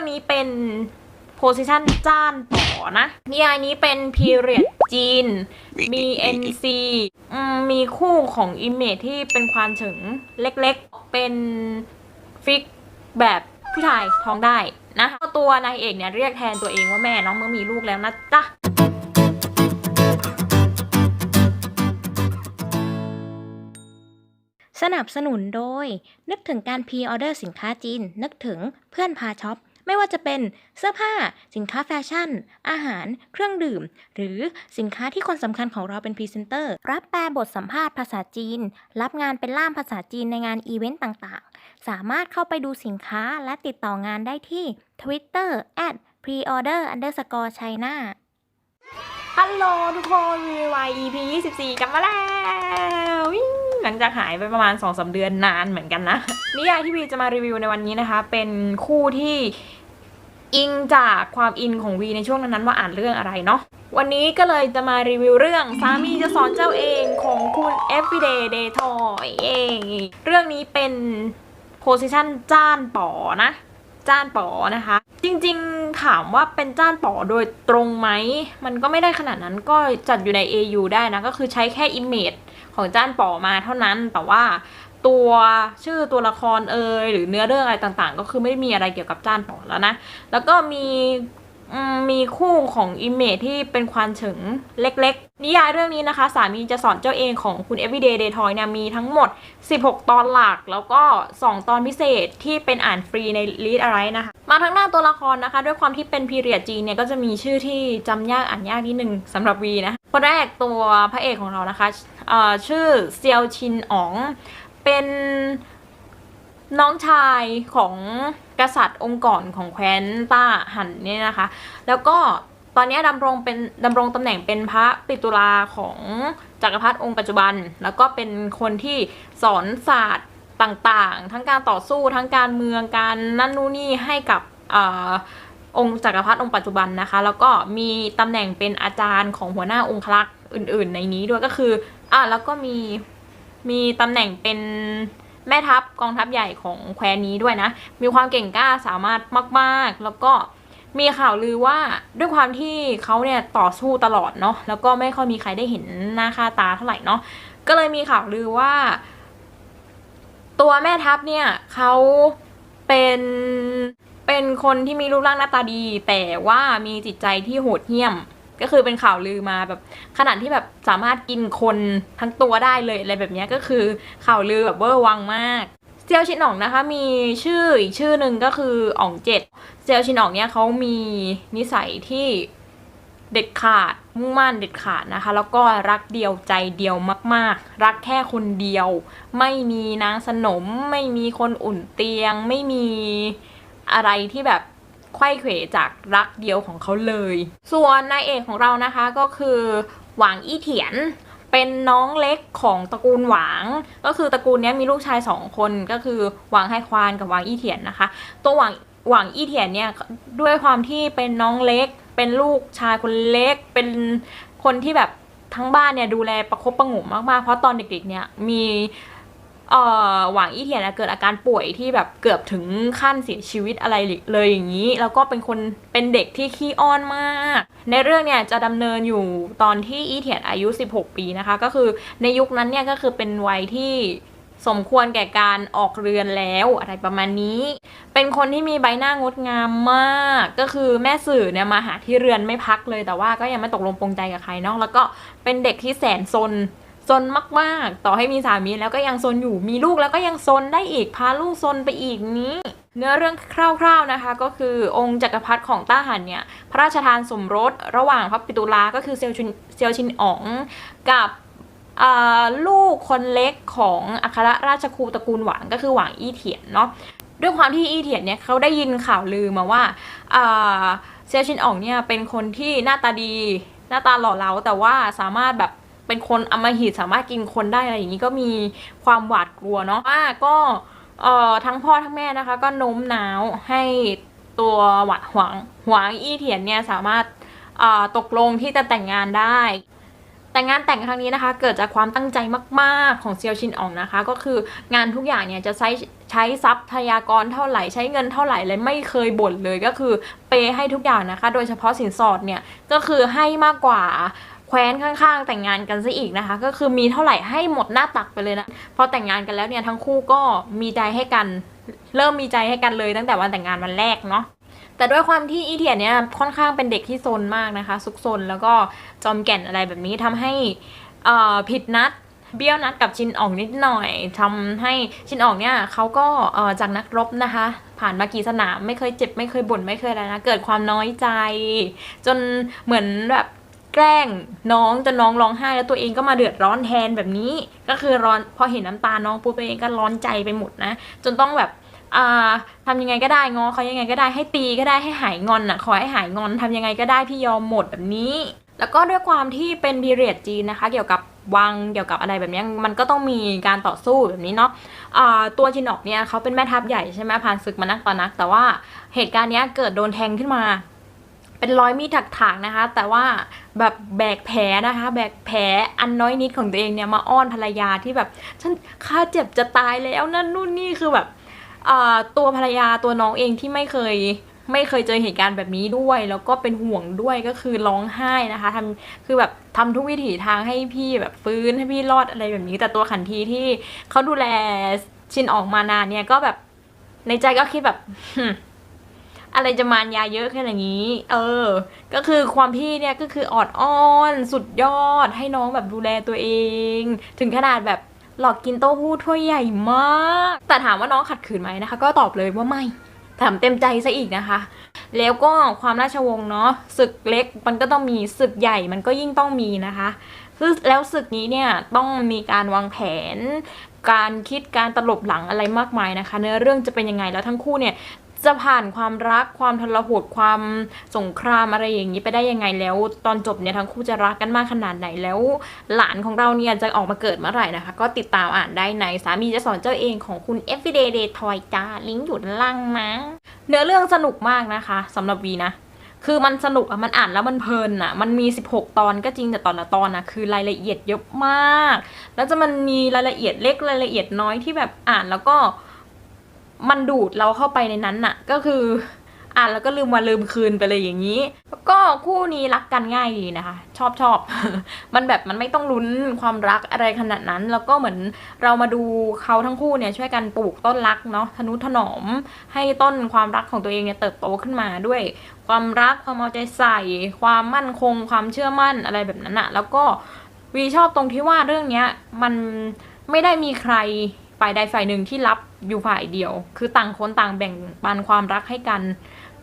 รื่องนี้เป็นโพสิชันจ้านต่อนะนิยายนี้เป็นพีเรียดจีน มี NC อืมมีคู่ของอิมเมจที่เป็นควานเฉิงเล็กๆ เป็นฟิกแบบผู้ชายท้องได้นะคะตัวนายเอกเนี่ยเรียกแทนตัวเองว่าแม่น้องเมื่อมีลูกแล้วนะจ๊ะสนับสนุนโดย นึกถึงการพรีออเดอร์สินค้าจีน นึกถึงเพื่อนพาช็อป ไม่ว่าจะเป็นเสื้อผ้า สินค้าแฟชั่น อาหาร เครื่องดื่ม หรือสินค้าที่คนสำคัญของเราเป็นพรีเซนเตอร์ รับแปลบทสัมภาษณ์ภาษาจีน รับงานเป็นล่ามภาษาจีนในงานอีเวนต์ต่างๆ สามารถเข้าไปดูสินค้าและติดต่องานได้ที่ Twitter at preorder underscore china ฮัลโหลทุกคน VY EP 24กลับมาแล้ว หลังจากหายไปประมาณ2-3เดือนนานเหมือนกันนะ นิยายที่วีจะมารีวิวในวันนี้นะคะ เป็นคู่ที่อิงจากความอินของวีในช่วงนั้นๆว่าอ่านเรื่องอะไรเนาะวันนี้ก็เลยจะมารีวิวเรื่องสามีจะสอนเจ้าเองของคุณ Everyday Day Toy เองเรื่องนี้เป็นโพสิชันจ้านป๋อนะ จ้านป๋อนะคะ จริงๆถามว่าเป็นจ้านป๋อโดยตรงไหม มันก็ไม่ได้ขนาดนั้นก็จัดอยู่ใน AU ได้นะ ก็คือใช้แค่ image ของจ้านป๋อมาเท่านั้นแต่ว่าตัวชื่อตัวละครเอยหรือเนื้อเรื่องอะไรต่างๆ ก็คือไม่ได้มีอะไรเกี่ยวกับจ้านป๋อแล้วนะ แล้วก็มี มีคู่ของอิมเมจที่เป็นควานเฉิงเล็กๆ นิยายเรื่องนี้นะคะ สามีจะสอนเจ้าเองของคุณ Everyday Day Toy เนี่ยมีทั้งหมด 16 ตอนหลัก แล้วก็ 2 ตอนพิเศษที่เป็นอ่านฟรีใน Read อะไรนะคะ มาทางหน้าตัวละครนะคะ ด้วยความที่เป็นพีเรียดจีนเนี่ย ก็จะมีชื่อที่จำยากอ่านยากนิดนึงสำหรับวีนะคนแรกตัวพระเอกของเรานะคะเอ่อชื่อเซียวชินอ๋องเป็นน้องชายของ กษัตริย์องค์ก่อนของแคว้นต้าหันเนี่ยนะคะ แล้วก็ตอนนี้ดำรงเป็นดำรงตำแหน่งเป็นพระปิตุลาของจักรพรรดิองค์ปัจจุบัน แล้วก็เป็นคนที่สอนศาสตร์ต่างๆ ทั้งการต่อสู้ทั้งการเมืองการนั่นนู่นนี่ให้กับอองค์จักรพรรดิองค์ปัจจุบันนะคะ แล้วก็มีตำแหน่งเป็นอาจารย์ของหัวหน้าองครักษ์อื่น ๆ ในนี้ด้วยก็คืออะแล้วก็มีมีตำแหน่งเป็น แม่ทัพกองทัพใหญ่ของแคว้นนี้ด้วยนะ มีความเก่งกล้าสามารถมาก ๆ แล้วก็มีข่าวลือว่าด้วยความที่เขาเนี่ยต่อสู้ตลอดเนาะแล้วก็ไม่ค่อยมีใครได้เห็นหน้าค่าตาเท่าไหร่เนาะก็เลยมีข่าวลือว่า ตัวแม่ทัพเนี่ยเขาเป็นเป็นคนที่มีรูปร่างหน้าตาดี แต่ว่ามีจิตใจที่โหดเหี้ยม ก็คือเป็นข่าวลือมาแบบขนาดที่แบบสามารถกินคนทั้งตัวได้เลยอะไรแบบนี้ก็คือข่าวลือแบบเวอร์วังมากเซียวชินอ๋องนะคะมีชื่ออีกชื่อหนึ่งก็คืออ๋องเจ็ดเซียวชินอ๋องเนี่ยเขามีนิสัยที่เด็ดขาดมุ่งมั่นเด็ดขาดนะคะ แล้วก็รักเดียวใจเดียวมาก ๆ รักแค่คนเดียว ไม่มีนางสนม ไม่มีคนอุ่นเตียง ไม่มีอะไรที่แบบ ไข้เขวจากรักเดียวของเขาเลย ส่วนนายเอกของเรานะคะก็คือหวางอี้เถียนเป็นน้องเล็กของตระกูลหวาง ก็คือตระกูลนี้มีลูกชายสองคนก็คือหวางไฮควานกับหวางอี้เถียนนะคะ ตัวหวางหวางอี้เถียนเนี่ยด้วยความที่เป็นน้องเล็ก เป็นลูกชายคนเล็ก เป็นคนที่แบบทั้งบ้านเนี่ยดูแลประคบประหงมมากๆ เพราะตอนเด็กๆเนี่ยมี หวางอี้เถียนเกิดอาการป่วยที่แบบเกือบถึงขั้นเสียชีวิตอะไรเลยอย่างนี้ แล้วก็เป็นคนเป็นเด็กที่ขี้อ้อนมาก ในเรื่องเนี่ยจะดำเนินอยู่ตอนที่อี้เถียนอายุ 16 ปีนะคะ ก็คือในยุคนั้นเนี่ยก็คือเป็นวัยที่สมควรแก่การออกเรือนแล้วอะไรประมาณนี้ เป็นคนที่มีใบหน้างดงามมาก ก็คือแม่สื่อเนี่ยมาหาที่เรือนไม่พักเลย แต่ว่าก็ยังไม่ตกลงปรงใจกับใครเนาะแล้วก็เป็นเด็กที่แสนซน ซนมากๆ ต่อให้มีสามีแล้วก็ยังซนอยู่ มีลูกแล้วก็ยังซนได้อีก พาลูกซนไปอีกนี้ เนื้อเรื่องคร่าวๆนะคะ ก็คือองค์จักรพรรดิของต้าหันเนี่ย พระราชทานสมรสระหว่างพระปิตุลาก็คือเซียวชินเซียวชินอ๋องกับลูกคนเล็กของอัครราชครูตระกูลหวางก็คือหวางอี้เถียนเนาะด้วยความที่อี้เถียนเนี่ยเขาได้ยินข่าวลือมาว่าเซียวชินอ๋องเนี่ยเป็นคนที่หน้าตาดีหน้าตาหล่อเหลาแต่ว่าสามารถแบบ เป็นคนอำมหิตสามารถกินคนได้อะไรอย่างนี้ก็มีความหวาดกลัวเนาะว่าก็เอ่อทั้งพ่อทั้งแม่นะคะ ก็โน้มน้าวให้ตัวหวาหวางหวางอี้เถียนเนี่ยสามารถอ่าตกลงที่จะแต่งงานได้ แต่งานแต่งครั้งนี้นะคะ เกิดจากความตั้งใจมากๆของเซียวชินอองนะคะ ก็คืองานทุกอย่างเนี่ยจะใช้ใช้ทรัพยากรเท่าไหร่ใช้เงินเท่าไหร่เลยไม่เคยบ่นเลยก็คือเปย์ให้ทุกอย่างนะคะ โดยเฉพาะสินสอดเนี่ยก็คือให้มากกว่า แคว้นข้างๆ แต่งงานกันซะอีกนะคะ ก็คือมีเท่าไหร่ให้หมดหน้าตักไปเลยนะพอแต่งงานกันแล้วเนี่ยทั้งคู่ก็มีใจให้กัน เริ่มมีใจให้กันเลยตั้งแต่วันแต่งงานวันแรกเนาะแต่ด้วยความที่อีเทียนเนี่ยค่อนข้างเป็นเด็กที่ซนมากนะคะ ซุกซนแล้วก็จอมแก่นอะไรแบบนี้ทำให้อ่อผิดนัดเบี้ยวนัดกับชินอองนิดหน่อยทำให้ชินอองเนี่ยเขาก็อ่อจากนักรบนะคะ ผ่านมากี่สนามไม่เคยเจ็บไม่เคยบ่นไม่เคยอะไรนะ เกิดความน้อยใจ จนเหมือนแบบ แกล้งน้องจนน้องร้องไห้แล้วตัวเองก็มาเดือดร้อนแทนแบบนี้ ก็คือร้อนพอเห็นน้ำตาน้องปุ๊บตัวเองก็ร้อนใจไปหมดนะ จนต้องแบบอ่าทำยังไงก็ได้งอเขายังไงก็ได้ให้ตีก็ได้ให้หายงอนอะขอให้หายงอนทำยังไงก็ได้พี่ยอมหมดแบบนี้ แล้วก็ด้วยความที่เป็นพีเรียดจีนนะคะ เกี่ยวกับวังเกี่ยวกับอะไรแบบนี้มันก็ต้องมีการต่อสู้แบบนี้เนาะอ่าตัวจินออกเนี่ยเขาเป็นแม่ทัพใหญ่ใช่ไหมผ่านศึกมานักต่อนัก แต่ว่าเหตุการณ์นี้เกิดโดนแทงขึ้นมา เป็นรอยมีดถักๆนะคะ แต่ว่าแบบแบกแผลนะคะ แบกแผลอันน้อยนิดของตัวเองเนี่ยมาอ้อนภรรยาที่แบบฉันข้าเจ็บจะตายแล้วนั่นนู่นนี่คือแบบตัวภรรยาตัวน้องเองที่ไม่เคยไม่เคยเจอเหตุการณ์แบบนี้ด้วย แล้วก็เป็นห่วงด้วยก็คือร้องไห้นะคะทำคือแบบทำทุกวิถีทางให้พี่แบบฟื้นให้พี่รอดอะไรแบบนี้ แต่ตัวขันทีที่เขาดูแลชินออกมานานเนี่ยก็แบบในใจก็คิดแบบ อะไรจะมารยาเยอะแค่อย่างนี้ เออ ก็คือความพี่เนี่ยก็คือออดอ้อนสุดยอดให้น้องแบบดูแลตัวเอง ถึงขนาดแบบหลอกกินเต้าหู้ถ้วยใหญ่มาก แต่ถามว่าน้องขัดขืนไหมนะคะ ก็ตอบเลยว่าไม่ถามเต็มใจซะอีกนะคะ แล้วก็ความราชวงศ์เนาะศึกเล็กมันก็ต้องมีศึกใหญ่มันก็ยิ่งต้องมีนะคะซึ่งแล้วศึกนี้เนี่ยต้องมีการวางแผน การคิดการตลบหลังอะไรมากมายนะคะ เนื้อเรื่องจะเป็นยังไงแล้วทั้งคู่เนี่ย จะผ่านความรักความทรหดความสงครามอะไรอย่างนี้ไปได้ยังไงแล้ว ตอนจบเนี่ยทั้งคู่จะรักกันมากขนาดไหนแล้ว หลานของเราเนี่ยจะออกมาเกิดเมื่อไหร่นะคะ ก็ติดตามอ่านได้ในสามีจะสอนเจ้าเองของคุณ Everyday Day Toy จ้าลิงก์อยู่ด้านล่างนะเนื้อเรื่องสนุกมากนะคะสำหรับวีนะคือมันสนุกอะมันอ่านแล้วมันเพลินอะมันมี 16 ตอนก็จริงแต่ตอนละตอนอะคือรายละเอียดเยอะมาก แล้วจะมันมีรายละเอียดเล็กรายละเอียดน้อยที่แบบอ่านแล้วก็ มันดูดเราเข้าไปในนั้นน่ะ ก็คืออ่านแล้วก็ลืมวันลืมคืนไปเลยอย่างนี้ แล้วก็คู่นี้รักกันง่ายดีนะคะ ชอบชอบ มันแบบมันไม่ต้องลุ้นความรักอะไรขนาดนั้น แล้วก็เหมือนเรามาดูเขาทั้งคู่เนี่ยช่วยกันปลูกต้นรักเนาะทนุถนอม ให้ต้นความรักของตัวเองเนี่ยเติบโตขึ้นมาด้วย ความรักความเอาใจใส่ ความมั่นคง ความเชื่อมั่นอะไรแบบนั้นอะแล้วก็วีชอบตรงที่ว่าเรื่องเนี้ยมันไม่ได้มีใคร ฝ่ายใดฝ่ายหนึ่งที่รับอยู่ฝ่ายเดียว คือต่างคนต่างแบ่งปันความรักให้กัน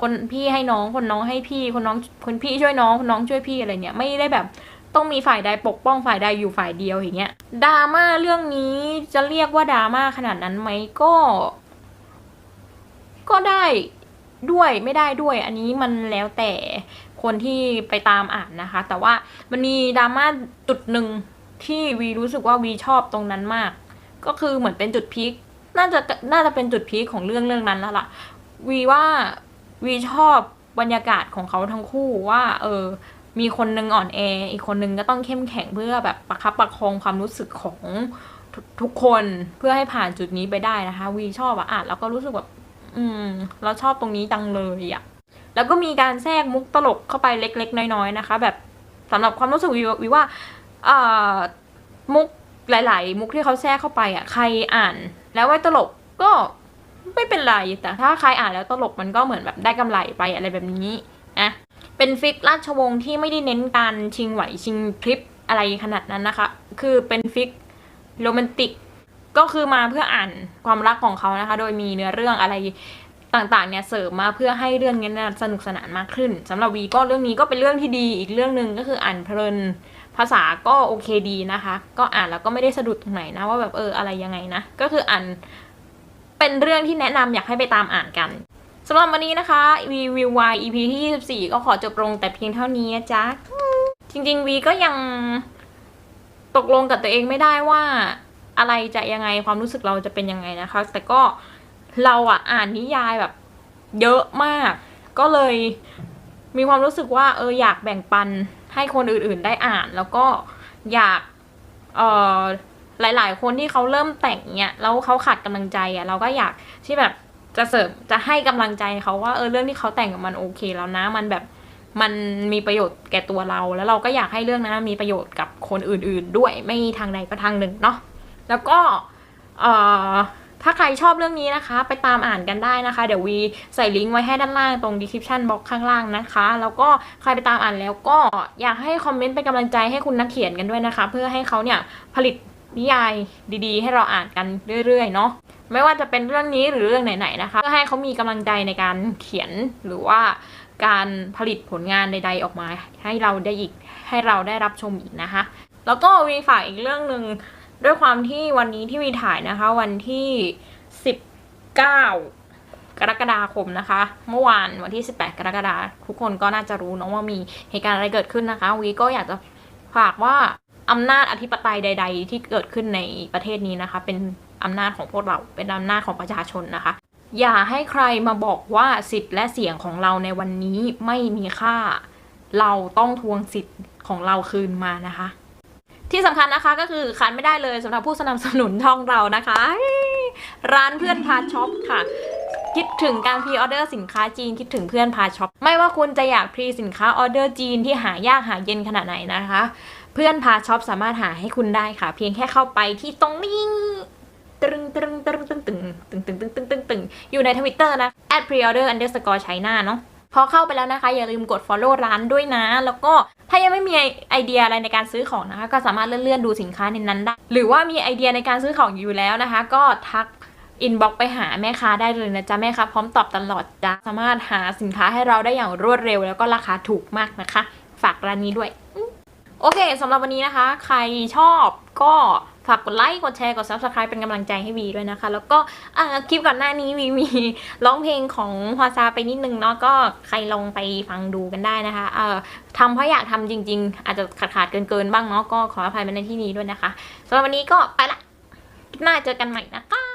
คนพี่ให้น้องคนน้องให้พี่คนน้องคนพี่ช่วยน้องคนน้องช่วยพี่อะไรเนี่ยไม่ได้แบบต้องมีฝ่ายใดปกป้องฝ่ายใดอยู่ฝ่ายเดียวอย่างเงี้ยดราม่าเรื่องนี้จะเรียกว่าดราม่าขนาดนั้นไหมก็ ก็ได้ด้วยไม่ได้ด้วย อันนี้มันแล้วแต่คนที่ไปตามอ่านนะคะ แต่ว่ามันมีดราม่าจุดหนึ่งที่วีรู้สึกว่าวีชอบตรงนั้นมาก ก็คือเหมือนเป็นจุดพีคน่าจะน่าจะเป็นจุดพีคของเรื่องเรื่องนั้นแล้วล่ะ วีว่าวีชอบบรรยากาศของเขาทั้งคู่ว่า เออ มีคนนึงอ่อนแอ อีกคนนึงก็ต้องเข้มแข็งเพื่อแบบประคับประคองความรู้สึกของทุกทุกคนเพื่อให้ผ่านจุดนี้ไปได้นะคะ วีชอบอะอ่านแล้วก็รู้สึกแบบอืม เราชอบตรงนี้จังเลยอะแล้วก็มีการแทรกมุกตลกเข้าไปเล็ก ๆ น้อยๆนะคะ แบบสำหรับความรู้สึกวีวีว่าเอ่อมุก หลาย ๆ มุกที่เขาแทรกเข้าไปอะใครอ่าน แล้วว่าตลกก็ไม่เป็นไรแต่ถ้าใครอ่านแล้วตลกมันก็เหมือนแบบได้กำไรไปอะไรแบบนี้นะเป็นฟิกราชวงศ์ที่ไม่ได้เน้นการชิงไหวชิงคลิปอะไรขนาดนั้นนะคะ คือเป็นฟิกโรแมนติกก็คือมาเพื่ออ่านความรักของเขานะคะ โดยมีเนื้อเรื่องอะไร ต่างๆเนี่ยเสริมมาเพื่อให้เรื่องนี้นสนุกสนานมากขึ้นสำหรับวีก็เรื่องนี้ก็เป็นเรื่องที่ดีอีกเรื่องหนึ่งก็คืออ่านเพลิน ภาษาก็โอเคดีนะคะ ก็อ่านแล้วก็ไม่ได้สะดุดตรงไหนนะว่าแบบเอออะไรยังไงนะ ก็คืออ่านเป็นเรื่องที่แนะนำอยากให้ไปตามอ่านกันสำหรับวันนี้นะคะวีวิววาย EP ที่ 24 ก็ขอจบลงแต่เพียงเท่านี้นะจ๊ะ จริงๆวีก็ยังตกลงกับตัวเองไม่ได้ว่าอะไรจะยังไงความรู้สึกเราจะเป็นยังไงนะคะ แต่ก็ เราอะอ่านนิยายแบบเยอะมาก ก็เลยมีความรู้สึกว่าเอออยากแบ่งปันให้คนอื่นๆได้อ่าน แล้วก็อยากเอ่อหลาย ๆ คนที่เขาเริ่มแต่งเนี่ยแล้วเขาขาดกำลังใจอะเราก็อยากที่แบบจะเสริมจะให้กำลังใจเขาว่าเออเรื่องที่เขาแต่งกับมันโอเคแล้วนะ มันแบบมันมีประโยชน์แก่ตัวเรา แล้วเราก็อยากให้เรื่องนั้นมีประโยชน์กับคนอื่น ๆ ด้วยไม่ทางใดก็ทางหนึ่งเนาะแล้วก็เอ่อ ถ้าใครชอบเรื่องนี้นะคะ ไปตามอ่านกันได้นะคะ เดี๋ยววีใส่ลิงก์ไว้ให้ด้านล่างตรง description box ข้างล่างนะคะ แล้วก็ใครไปตามอ่านแล้วก็อยากให้คอมเมนต์เป็นกำลังใจให้คุณนักเขียนกันด้วยนะคะ เพื่อให้เขาเนี่ยผลิตนิยายดีๆ ให้เราอ่านกันเรื่อยๆเนาะไม่ว่าจะเป็นเรื่องนี้หรือเรื่องไหนๆนะคะเพื่อให้เขามีกำลังใจในการเขียนหรือว่าการผลิตผลงานใด ๆ ออกมา ให้เราได้อีกให้เราได้รับชมอีกนะคะ แล้วก็วีฝากอีกเรื่องหนึ่ง ด้วยความที่วันนี้ที่วีถ่ายนะคะ วันที่ 19 กรกฎาคมนะคะ เมื่อวานวันที่ 18 กรกฎาคมทุกคนก็น่าจะรู้เนอะว่ามีเหตุการณ์อะไรเกิดขึ้นนะคะวีก็อยากจะฝากว่าอำนาจอธิปไตยใด ๆ ที่เกิดขึ้นในประเทศนี้นะคะ เป็นอำนาจของพวกเราเป็นอำนาจของประชาชนนะคะ อย่าให้ใครมาบอกว่าสิทธิ์และเสียงของเราในวันนี้ไม่มีค่า เราต้องทวงสิทธิ์ของเราคืนมานะคะ ที่สำคัญนะคะก็คือขาดไม่ได้เลยสำหรับผู้สนับสนุนช่องเรานะคะ ร้านเพื่อนพาช็อปค่ะ คิดถึงการพรีออเดอร์สินค้าจีนคิดถึงเพื่อนพาช็อปไม่ว่าคุณจะอยากพรีสินค้าออเดอร์จีนที่หายากหาเย็นขนาดไหนนะคะ เพื่อนพาช็อปสามารถหาให้คุณได้ค่ะ เพียงแค่เข้าไปที่ตรงนี้ตึงตึงตึงตึงตึงตึงตึงตึงตึงตึงตึงอยู่ในทวิตเตอร์นะ at preorder underscore china เนาะ พอเข้าไปแล้วนะคะ อย่าลืมกด follow ร้านด้วยนะ แล้วก็ถ้ายังไม่มีไอเดียอะไรในการซื้อของนะคะ ก็สามารถเลื่อนๆดูสินค้าในนั้นได้ หรือว่ามีไอเดียในการซื้อของอยู่แล้วนะคะ ก็ทักอินบ็อกไปหาแม่ค้าได้เลยนะจ๊ะ แม่ค้าพร้อมตอบตลอดจ้ะสามารถหาสินค้าให้เราได้อย่างรวดเร็ว แล้วก็ราคาถูกมากนะคะ ฝากร้านนี้ด้วย โอเคสำหรับวันนี้นะคะ ใครชอบก็ ฝากกดไลค์กดแชร์กด subscribe เป็นกำลังใจให้วีด้วยนะคะ แล้วก็คลิปก่อนหน้านี้วีมีร้องเพลงของฮวาซาไปนิดนึงเนาะก็ใครลองไปฟังดูกันได้นะคะเอ่อทำเพราะอยากทำจริง ๆ อาจจะขาดขาดเกินๆบ้างเนาะก็ขออภัยมาในที่นี้ด้วยนะคะสำหรับวันนี้ก็ไปละคลิปหน้าเจอกันใหม่นะคะ